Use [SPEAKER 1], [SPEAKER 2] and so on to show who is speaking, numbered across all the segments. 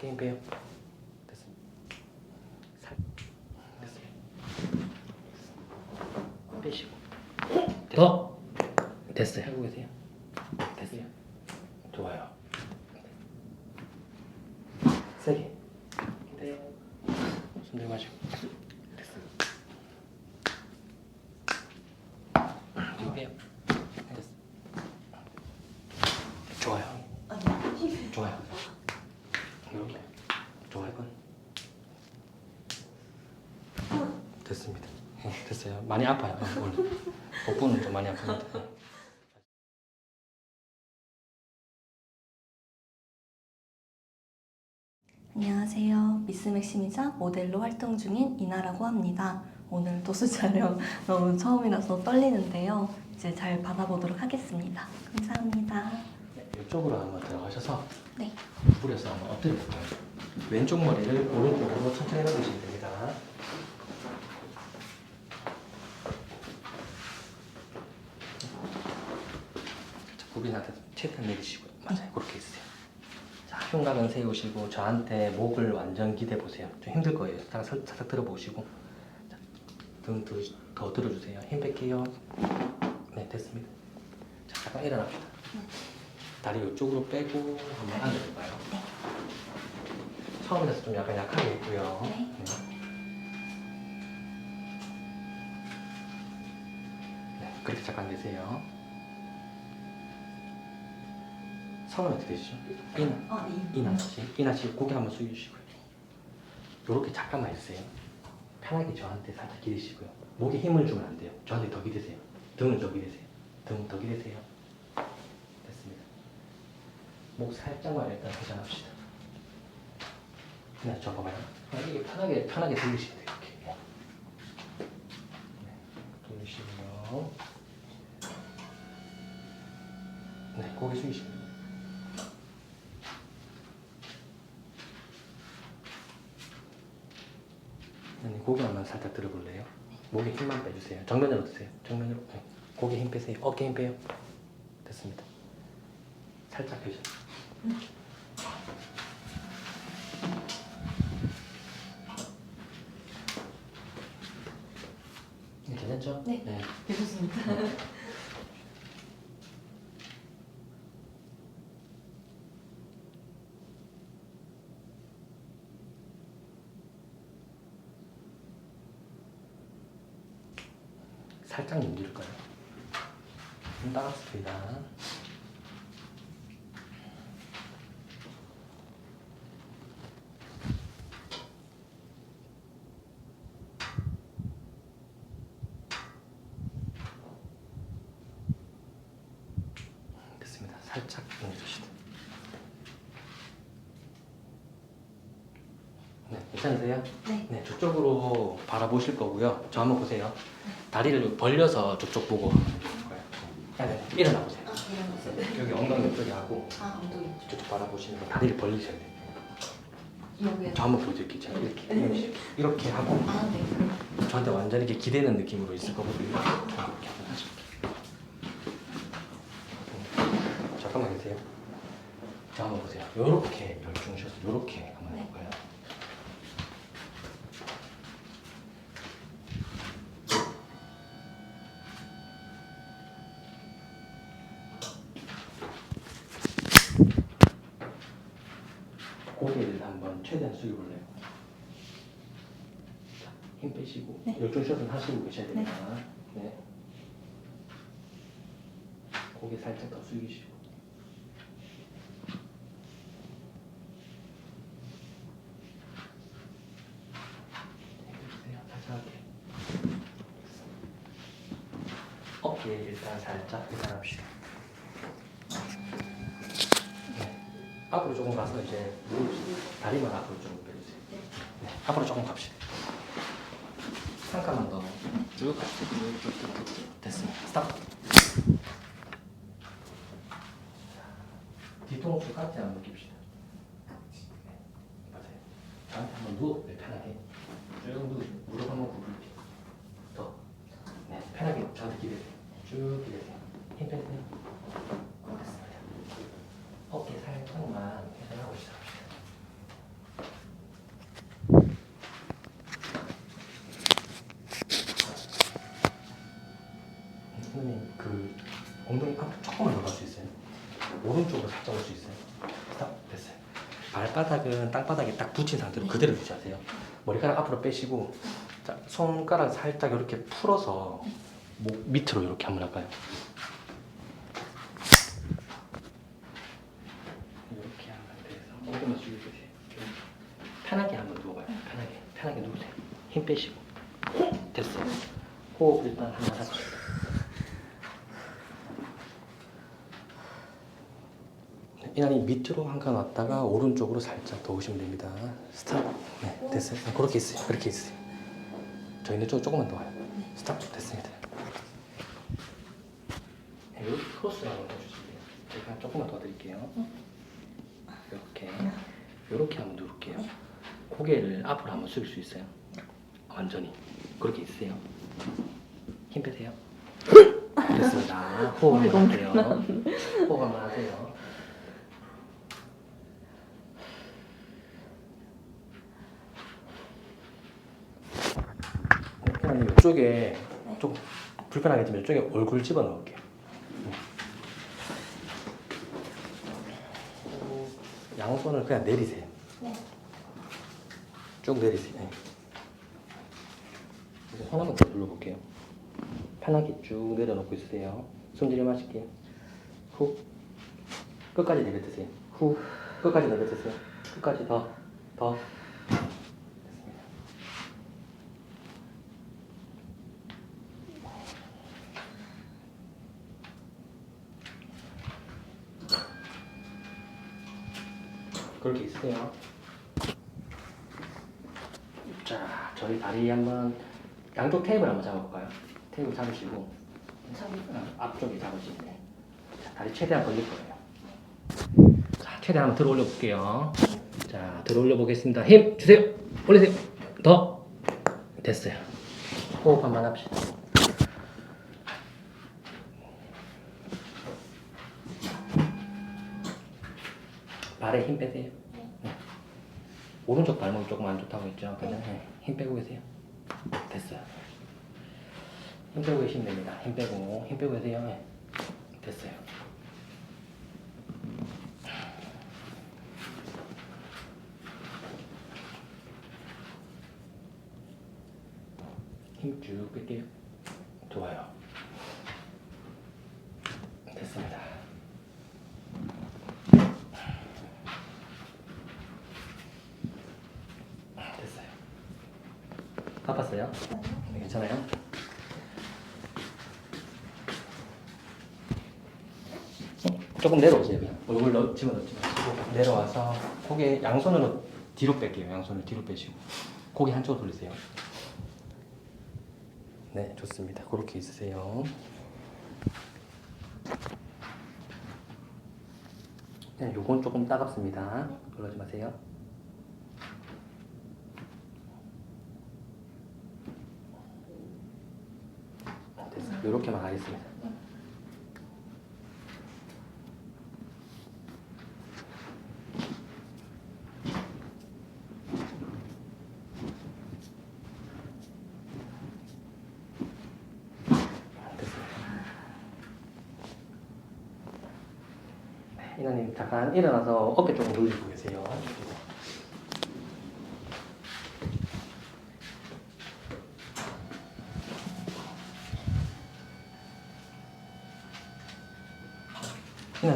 [SPEAKER 1] 힘 빼요. 됐습니다. 살. 됐습니다. 빼시고. 더. 됐어요. 하고 계세요. 좋아요. 세게. 네. 손 들고 하시고. 됐습니다. 힘 빼요. 됐어. 좋아요. 좋아요. 이렇게. 좋아요. 됐습니다. 어, 됐어요. 많이 아파요. 어, 오늘. 복부는 좀 많이 아픕니다. 어.
[SPEAKER 2] 안녕하세요. 미스 맥심이자 모델로 활동 중인 이나라고 합니다. 오늘 도수 촬영 너무 처음이라서 떨리는데요. 이제 잘 받아보도록 하겠습니다. 감사합니다.
[SPEAKER 1] 네, 이쪽으로 한번 들어가셔서
[SPEAKER 2] 네.
[SPEAKER 1] 구부려서 한번 엎드려 볼까요? 왼쪽 머리를 오른쪽으로 천천히 넘기시면 됩니다. 상태에서 최대한 내리시고요. 맞아요. 그렇게 있으세요. 자, 흉곽은 세우시고 저한테 목을 완전 기대 보세요. 좀 힘들 거예요. 살짝, 살짝 들어보시고 자, 등 더, 더 들어주세요. 힘 뺄게요. 네, 됐습니다. 자, 잠깐 일어납시다. 다리 이쪽으로 빼고 한번 앉아볼까요?
[SPEAKER 2] 네.
[SPEAKER 1] 처음이라서 좀 약간 약하게 있고요.
[SPEAKER 2] 네.
[SPEAKER 1] 네, 그렇게 잠깐 계세요. 성은 어떻게 되시죠? 이나.
[SPEAKER 2] 아, 네.
[SPEAKER 1] 이나 씨. 이나 씨 고개 한번 숙여주시고요. 요렇게 잠깐만 있으세요. 편하게 저한테 살짝 기대시고요. 목에 힘을 주면 안 돼요. 저한테 더 기대세요. 등을 더 기대세요. 등 더 기대세요. 됐습니다. 목 살짝만 일단 회전합시다. 네, 저 봐봐요. 아, 이게 편하게 편하게 들리시면 돼요. 이렇게. 네, 돌리시고요. 네, 고개 숙이시면 돼요. 네, 고개 한번 살짝 들어볼래요? 목에 힘만 빼주세요. 정면으로 드세요. 정면으로. 네. 고개 힘 빼세요. 어깨 힘 빼요. 됐습니다. 살짝. 네, 괜찮죠?
[SPEAKER 2] 네. 괜찮습니다.
[SPEAKER 1] 살짝 문질까요? 좀 따갑습니다. 됐습니다. 살짝 문지르시다. 네, 괜찮으세요?
[SPEAKER 2] 네.
[SPEAKER 1] 네, 저쪽으로 바라보실 거고요. 저 한번 보세요. 다리를 벌려서 저쪽 보고. 네, 네, 일어나 보세요.
[SPEAKER 2] 아,
[SPEAKER 1] 여기 엉덩이 이쪽에 하고
[SPEAKER 2] 아, 엉덩이.
[SPEAKER 1] 저쪽 바라보시면서 다리를 벌리셔야 돼요.
[SPEAKER 2] 여기.
[SPEAKER 1] 저 한번 보여드릴게요. 제가 이렇게 이렇게, 이렇게 하고
[SPEAKER 2] 아, 네.
[SPEAKER 1] 저한테 완전히 이렇게 기대는 느낌으로 있을 거거든요. 이렇게 한번 하실게요. 음, 잠깐만 계세요. 자 한번 보세요. 요렇게 열중셔서 요렇게 한번
[SPEAKER 2] 네.
[SPEAKER 1] 해볼까요? 고개를 숙여볼래요? 자, 힘 빼시고
[SPEAKER 2] 네.
[SPEAKER 1] 열중셔서 하시고 계셔야 됩니다. 네. 고개 살짝 더 숙이시고 해주세요. 살짝하게. 어깨 일단 살짝 회전합시다. 네. 앞으로 조금 가서 이제 무릎, 다리만 앞으로 조금 빼주세요. 네. 앞으로 조금 갑시다. 한 칸만 더 쭉 갑시다. 됐습니다. 스탑. 뒤통수 깍지 한번 느낍시다. 네, 맞아요. 저한테 한번 누워볼게요, 편하게. 쭉 누워, 무릎 한번 굽을게요. 더. 네, 편하게 저한테 기대세요. 쭉 기대세요. 힘 빼세요. 됐습니다. 어깨 살짝만 회전하고 시작합시다. 엉덩이 앞으로 조금만 더 갈 수 있어요. 오른쪽으로 살짝 올 수 있어요. 스탑 됐어요. 발바닥은 땅바닥에 딱 붙인 상태로 그대로 유지하세요. 머리카락 앞으로 빼시고 자, 손가락 살짝 이렇게 풀어서 목 밑으로 이렇게 한번 할까요? 이렇게 한 상태에서 조금만 숙여주세요. 편하게 한번 누워봐요. 편하게 편하게 누우세요. 힘 빼시고 됐어요. 호흡 일단 한번 하시고 이날이 밑으로 한 칸 왔다가 오른쪽으로 살짝 더 오시면 됩니다. 스탑. 네, 됐어요. 네, 그렇게 있어요. 그렇게 있어요. 저희는 좀 조금만 더 와요. 스탑. 됐습니다. 네, 이렇게 크로스로 한번 해주실게요. 제가 조금만 더 드릴게요. 이렇게. 이렇게 한번 누를게요. 고개를 앞으로 한번 숙일 수 있어요. 완전히. 그렇게 있으세요. 힘 빼세요. 됐습니다. 호흡 한번 하세요. 호흡 한번 하세요. 그냥 이쪽에 좀 불편하겠지만 이쪽에 얼굴 집어 넣을게요. 양손을 그냥 내리세요.
[SPEAKER 2] 네.
[SPEAKER 1] 쭉 내리세요. 네. 이제 손 한번 더 눌러볼게요. 편하게 쭉 내려놓고 있으세요. 숨 들이마실게요. 후. 끝까지 내뱉으세요. 후. 끝까지 내뱉으세요. 끝까지 더. 더. 있으세요. 자, 저희 다리 한번 양쪽 테이블 한번 잡아볼까요? 테이블 잡으시고 어, 앞쪽에 잡으시면 자, 다리 최대한 벌릴 거예요. 자, 최대한 한번 들어 올려 볼게요. 자, 들어 올려 보겠습니다. 힘 주세요. 올리세요. 더 됐어요. 호흡 한번 합시다. 발에 힘 빼세요. 네. 오른쪽 발목이 조금 안 좋다고 했죠. 그죠? 네. 힘 빼고 계세요. 됐어요. 힘 빼고 계시면 됩니다. 힘 빼고 힘 빼고 계세요. 네. 됐어요. 힘 쭉 뺄게요. 됐습니다. 됐어요. 아팠어요? 네, 괜찮아요? 어, 조금 내려오세요. 그냥. 얼굴 넣, 집어넣지 마시고 내려와서 고개 양손으로 뒤로 뺄게요. 양손을 뒤로 빼시고 고개 한쪽으로 돌리세요. 네, 좋습니다. 그렇게 있으세요. 네, 요건 조금 따갑습니다. 놀라지 마세요. 됐어요. 이렇게만 하겠습니다. 네, 이나님 잠깐 일어나서 어깨 조금 돌리고 계세요.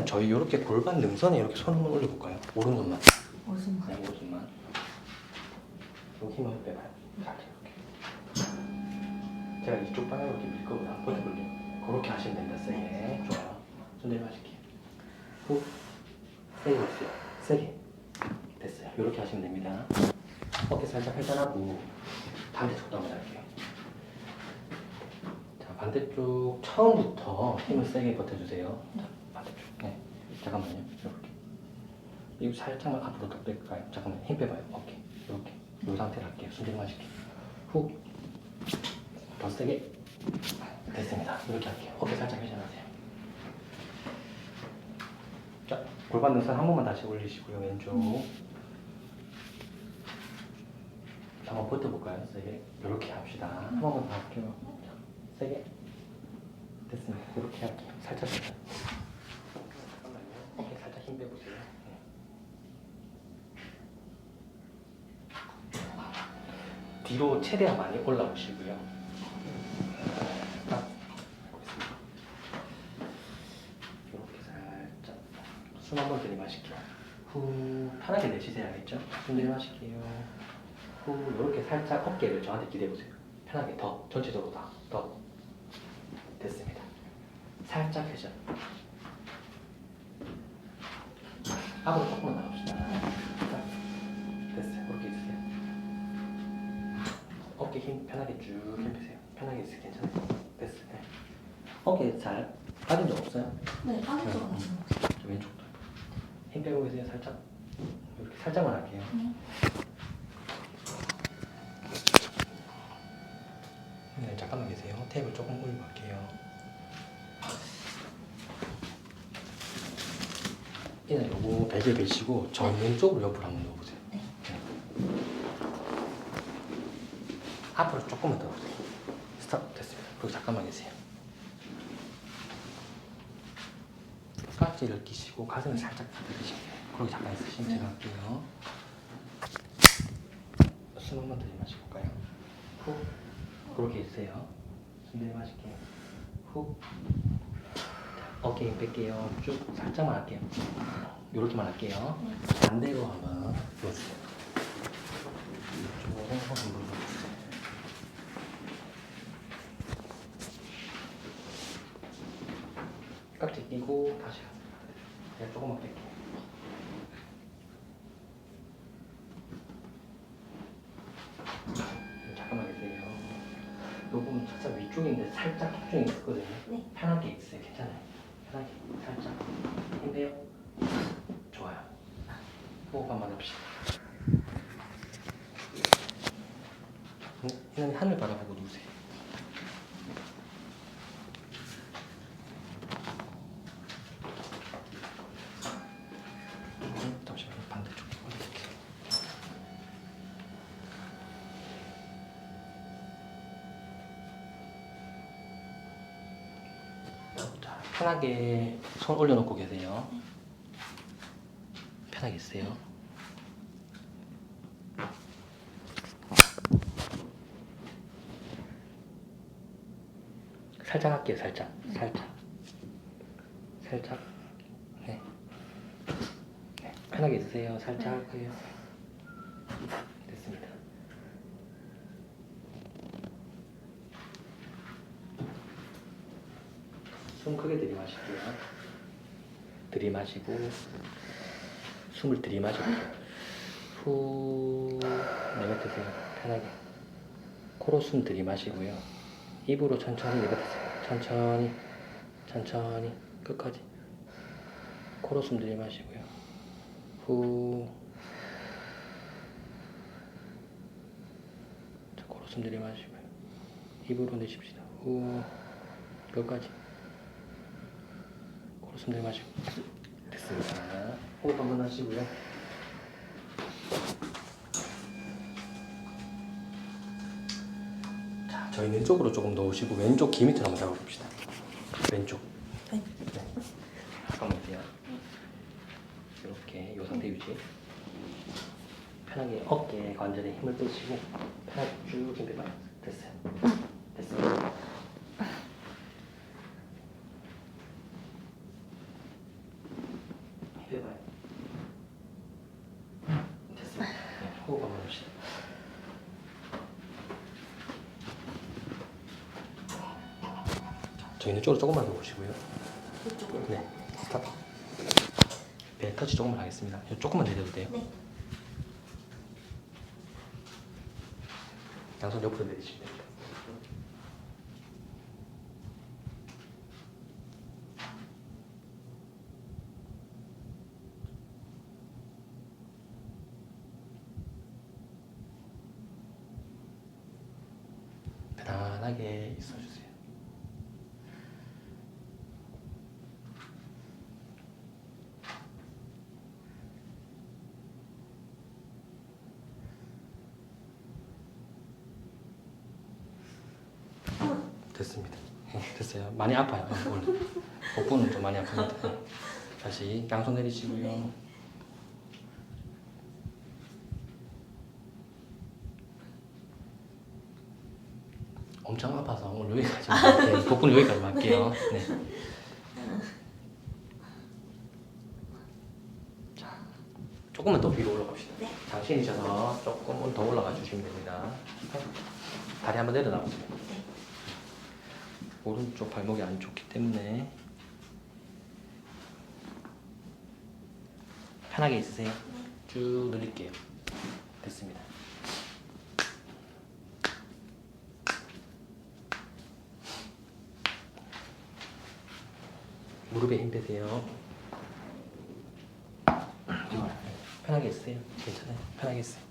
[SPEAKER 1] 그냥 저희 이렇게 골반 능선에 이렇게 손 한번 올려볼까요? 오른손만.
[SPEAKER 2] 무슨
[SPEAKER 1] 네, 오른손만. 여기 힘을 빼봐요. 살짝 이렇게. 제가 이쪽 방향으로 이렇게 밀 거보다 버텨볼게요. 그렇게 하시면 됩니다. 세게. 좋아요. 손 내려가실게요. 후. 세게 했어요. 세게. 됐어요. 이렇게 하시면 됩니다. 어깨 살짝 회전하고 반대쪽도 한번 할게요. 자, 반대쪽 처음부터 힘을 세게 버텨주세요. 자. 네. 잠깐만요. 이렇게. 이거 살짝만 앞으로 더 뺄까요? 잠깐만 힘 빼봐요. 오케이. 이렇게. 이 상태로 할게요. 숨 들이마실게요. 후. 더 세게. 됐습니다. 이렇게 할게요. 어깨 살짝 회전하세요. 자, 골반 등선 한 번만 다시 올리시고요. 왼쪽. 한번 버텨볼까요? 세게. 이렇게 합시다. 한 번만 더 할게요. 자, 세게. 됐습니다. 그렇게 할게요. 살짝 살짝. 빼보세요. 네. 뒤로 최대한 많이 올라오시고요. 이렇게 살짝 숨 한번 들이마실게요. 후 편하게 내쉬세요, 알겠죠? 숨 들이마실게요. 후 이렇게 살짝 어깨를 저한테 기대해 보세요. 편하게 더 전체적으로 다 더. 됐습니다. 살짝 회전. 앞으로 조금만 나갑시다. 자, 됐어요. 그렇게 있으세요. 어깨 힘 편하게 쭉 힘 빼세요. 편하게 있으세요. 괜찮아요. 됐어요. 네. 어깨 잘 빠진 적 없어요?
[SPEAKER 2] 네, 빠진 적은 없어요.
[SPEAKER 1] 저 왼쪽도. 힘 빼고 계세요. 살짝. 이렇게 살짝만 할게요.
[SPEAKER 2] 네.
[SPEAKER 1] 네, 잠깐만 계세요. 탭을 조금 올리고 갈게요. 이나 베개 베시고 저 왼쪽으로 옆으로 한번 넣어보세요.
[SPEAKER 2] 네.
[SPEAKER 1] 앞으로 조금만 더 보세요. 스탑 됐습니다. 그리고 잠깐만 계세요. 깍지를 끼시고 가슴을 살짝 들이시면 돼요. 그리고 잠깐 있으시면 제가 할게요. 숨 한 번 들이마시볼까요? 후. 그렇게 있으세요. 숨 들이마실게요. 후. 자, 어깨 힘 뺄게요. 쭉 살짝만 할게요. 요렇게만 할게요. 반대로 한번 넣어주세요. 이쪽으로 한번 넣어주세요. 깍지 끼고 다시 하세요. 제가 조금만 뺄게요. 잠깐만 계세요. 요거는 살짝 위쪽인데 살짝 협중이 있거든요.
[SPEAKER 2] 네.
[SPEAKER 1] 편하게 있어요. 괜찮아요. 편하게 살짝 힘내요. 호흡 한번 합시다. 그냥 하늘 바라보고 누우세요. 자, 편하게 손 올려놓고 계세요. 편하게 있어요. 살짝 할게요, 살짝. 살짝. 살짝. 네. 네. 편하게 있으세요. 살짝 할 거예요. 됐습니다. 숨 크게 들이마실게요. 들이마시고 숨을 들이마시고 후 내뱉으세요. 편하게. 코로 숨 들이마시고요. 입으로 천천히 내뱉으세요. 천천히, 천천히 끝까지. 코로 숨 들이마시고요. 후. 자, 코로 숨 들이마시고요. 입으로 내쉽시다. 후. 끝까지. 코로 숨 들이마시고. 됐습니다. 호흡 한번 하시고요. 자, 저희 왼쪽으로 조금 넣으시고 왼쪽 귀 밑으로 한번 잡아봅시다. 왼쪽.
[SPEAKER 2] 네.
[SPEAKER 1] 네. 잠깐만요. 이렇게 이 상태 유지. 편하게 어깨 관절에 힘을 빼시고 편하게 쭉 힘 빼봐요. 됐어요. 됐어요. 힘 빼봐요. 됐습니다. 네, 호흡 한번 합시다. 저희 는 쪽으로 조금만 더 보시고요. 네, 스탑. 배 터치 조금만 하겠습니다. 조금만 내려도 돼요.
[SPEAKER 2] 네.
[SPEAKER 1] 양손 옆으로 내리시면 됩니다. 편안하게 있어주세요. 됐습니다. 네, 됐어요. 많이 아파요. 어, 오늘 복부는 좀 많이 아픕니다. 네. 다시 양손 내리시고요. 엄청 아파서 오늘 여기까지 네, 복부는 여기까지 할게요. 네. 자, 조금만 더 위로 올라갑시다.
[SPEAKER 2] 네.
[SPEAKER 1] 당신이셔서 조금 더 올라가 주시면 됩니다. 다리 한번 내려놔 보세요.
[SPEAKER 2] 네.
[SPEAKER 1] 오른쪽 발목이 안 좋기 때문에 편하게 있으세요. 쭉 늘릴게요. 됐습니다. 무릎에 힘 빼세요. 편하게 있으세요. 괜찮아요. 편하게 있어요.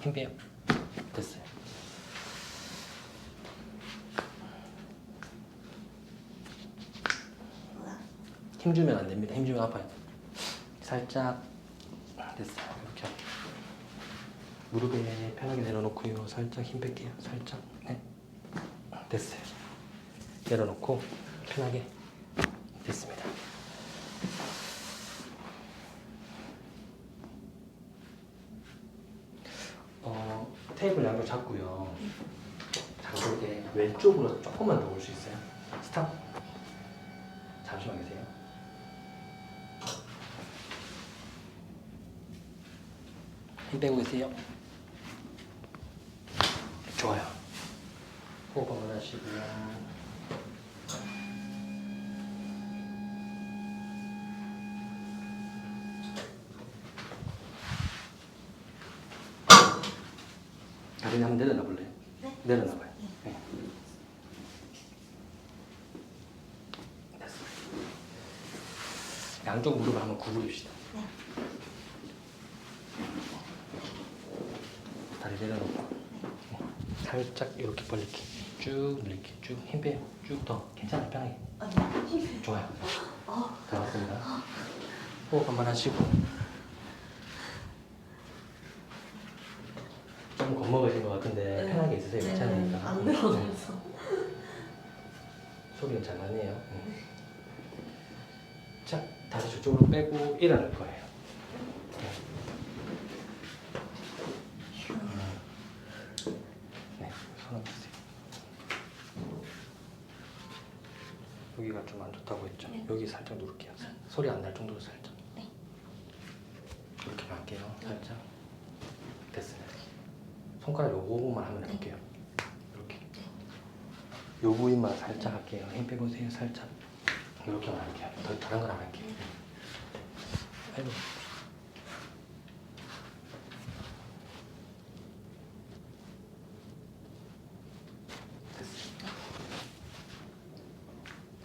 [SPEAKER 1] 힘 빼요. 됐어요. 힘 주면 안 됩니다. 힘 주면 아파요. 살짝 됐어요. 이렇게. 무릎에 편하게 내려놓고요. 살짝 힘 뺄게요. 살짝 네 됐어요. 내려놓고 편하게 됐습니다. 어 테이블 양쪽 잡고요. 장쪽에 왼쪽으로 조금만 더 올 수 있어요. 스탑. 잠시만 계세요. 힘 빼고 계세요. 좋아요. 호흡 한번 하시고요. 다리 한번 내려놔 볼래요?
[SPEAKER 2] 네.
[SPEAKER 1] 내려놔 봐요. 네. 됐어요. 양쪽 무릎을 한번 구부립시다.
[SPEAKER 2] 네.
[SPEAKER 1] 다리 내려놓고 살짝 이렇게 벌릴게. 쭉 늘릴게. 쭉 힘 빼요 쭉 더. 괜찮아요 편하게. 좋아요.
[SPEAKER 2] 어,
[SPEAKER 1] 잘 왔습니다. 호흡 한번 하시고. 좀 겁먹으신 것 같은데
[SPEAKER 2] 네.
[SPEAKER 1] 편하게 있으세요?
[SPEAKER 2] 네,
[SPEAKER 1] 괜찮으니까.
[SPEAKER 2] 안
[SPEAKER 1] 네.
[SPEAKER 2] 늘어져서.
[SPEAKER 1] 소리가 잘 나네요. 네. 자 다시 저쪽으로 빼고 일어날 거예요 네. 네, 손 한번 주세요. 여기가 좀 안 좋다고 했죠?
[SPEAKER 2] 네.
[SPEAKER 1] 여기 살짝 누를게요. 소리 안 날 정도로 살짝.
[SPEAKER 2] 네.
[SPEAKER 1] 이렇게만 할게요. 살짝. 됐습니다. 손가락 요거만 하면 해볼게요. 이렇게. 요 부위만 살짝 할게요. 힘 빼보세요. 살짝. 이렇게만 할게요. 더 다른 건 안 할게요. 아이고. 됐어요.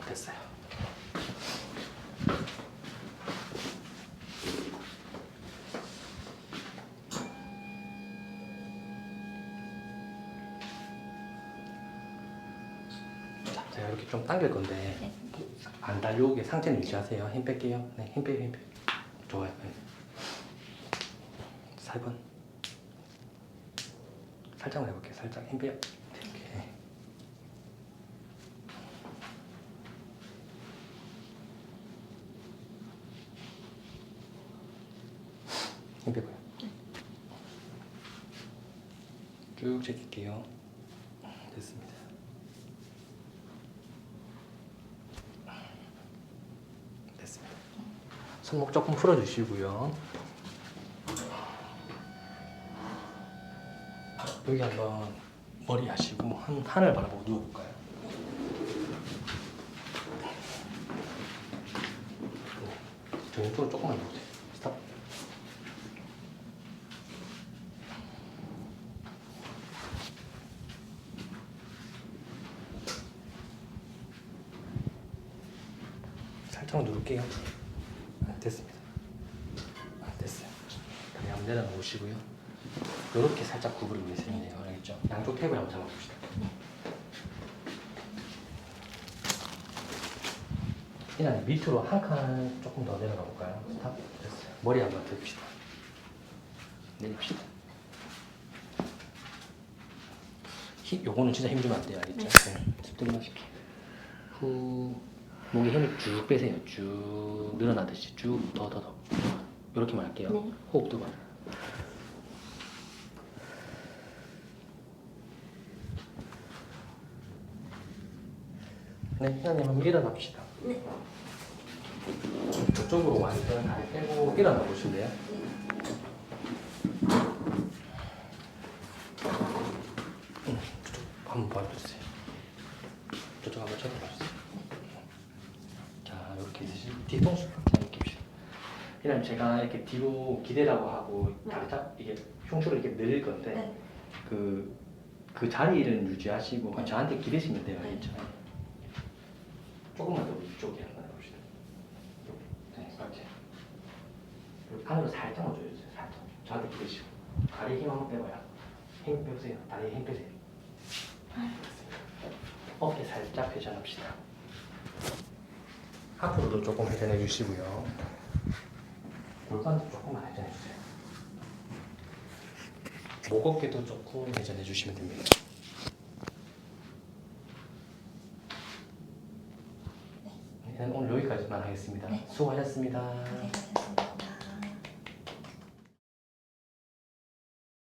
[SPEAKER 1] 됐어요. 자, 제가 이렇게 좀 당길 건데
[SPEAKER 2] 네.
[SPEAKER 1] 안 달려오게 상체는 유지하세요. 힘 뺄게요. 네, 힘 빼요, 힘 빼요. 좋아요. 네. 4번. 살짝만 해볼게요. 살짝 힘 빼요. 이렇게. 힘 빼고요. 쭉 제낄게요. 됐습니다. 됐습니다. 손목 조금 풀어주시고요. 여기 한번 머리 하시고 한 하늘 바라보고 누워볼까요? 네. 저 왼쪽으로 조금만 누우세요. 스탑. 살짝 누를게요. 아, 됐습니다. 아, 됐어요. 다리 한번 내려놓 으시고요. 이렇게 살짝 구부리고 계시면 돼요. 알겠죠? 양쪽 테이블 한번 잡아봅시다. 이날 밑으로 한 칸 조금 더 내려가 볼까요? 스탑. 됐어요. 머리 한번 듭시다. 내립시다. 힘, 요거는 진짜 힘 주면 안 돼요. 알겠죠? 네. 집중하실게요. 후 목에 힘을 쭉 빼세요. 쭉 늘어나듯이 쭉 더 더 더. 이렇게만 할게요.
[SPEAKER 2] 네.
[SPEAKER 1] 호흡 두 번. 네, 희나님 한번 일어납시다.
[SPEAKER 2] 네.
[SPEAKER 1] 저쪽으로 완전 다리 빼고 일어나 보실래요? 응, 저쪽 한번 봐주세요. 저쪽 한번 쳐다봐주세요. 자, 이렇게 있으시고 뒤통수 자, 이렇게 봅시다. 제가 이렇게 뒤로 기대라고 하고 다리 잡 이게 흉추를 이렇게 늘릴 건데
[SPEAKER 2] 네.
[SPEAKER 1] 그, 그 자리를 유지하시고
[SPEAKER 2] 네.
[SPEAKER 1] 저한테 기대시면 돼요.
[SPEAKER 2] 네.
[SPEAKER 1] 알겠죠? 조금만 더 위쪽에 한번 해봅시다. 네, 그렇게. 그리고 안으로 살짝 넣어줘주세요. 살짝. 저한테 기대시고. 다리에 힘 한번 빼봐요. 힘 빼보세요. 다리에 힘 빼세요. 어깨 살짝 회전합시다. 앞으로도 조금 회전해 주시고요. 골반도 조금만 회전해 주세요. 목 어깨도 조금 회전해 주시면 됩니다. 네, 오늘 여기까지만 하겠습니다.
[SPEAKER 2] 네.
[SPEAKER 1] 수고하셨습니다.
[SPEAKER 2] 고생하셨습니다.